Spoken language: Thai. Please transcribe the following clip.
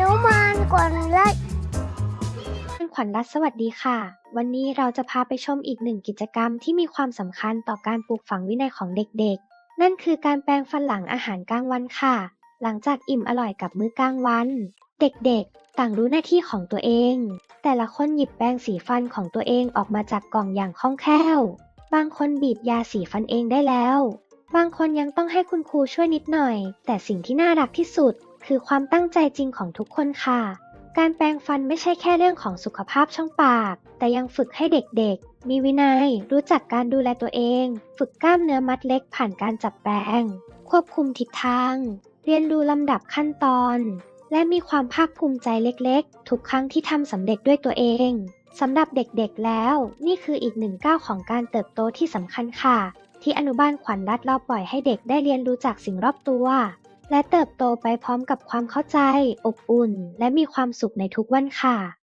นุมานก่อนไล่ขวัญรัตสวัสดีค่ะ วันนี้เราจะพาไปชมอีกหนึ่งกิจกรรมที่มีความสำคัญต่อการปลูกฝังวินัยของเด็กๆ นั่นคือการแปรงฟันหลังอาหารกลางวันค่ะ หลังจากอิ่มอร่อยกับมื้อกลางวัน เด็กๆ ต่างรู้หน้าที่ของตัวเอง แต่ละคนหยิบแปรงสีฟันของตัวเองออกมาจากกล่องอย่างคล่องแคล่ว บางคนบีบยาสีฟันเองได้แล้ว บางคนยังต้องให้คุณครูช่วยนิดหน่อย แต่สิ่งที่น่ารักที่สุด คือความตั้งใจจริงของทุกคนค่ะ การแปรงฟันไม่ใช่แค่เรื่องของสุขภาพช่องปาก แต่ยังฝึกให้เด็กๆ มีวินัย รู้จักการดูแลตัวเอง ฝึกกล้ามเนื้อมัดเล็กผ่านการจับแปรงควบคุมทิศทาง เรียนรู้ลำดับขั้นตอน และมีความภาคภูมิใจเล็กๆ ทุกครั้งที่ทำสำเร็จด้วยตัวเองสำหรับเด็กๆแล้ว นี่คืออีกหนึ่งก้าวของการเติบโตที่สำคัญค่ะ ที่อนุบาลขวัญรัฐเราปล่อยให้เด็กได้เรียนรู้จากสิ่งรอบตัว และเติบโตไปพร้อมกับความเข้าใจ อบอุ่น และมีความสุขในทุกวันค่ะ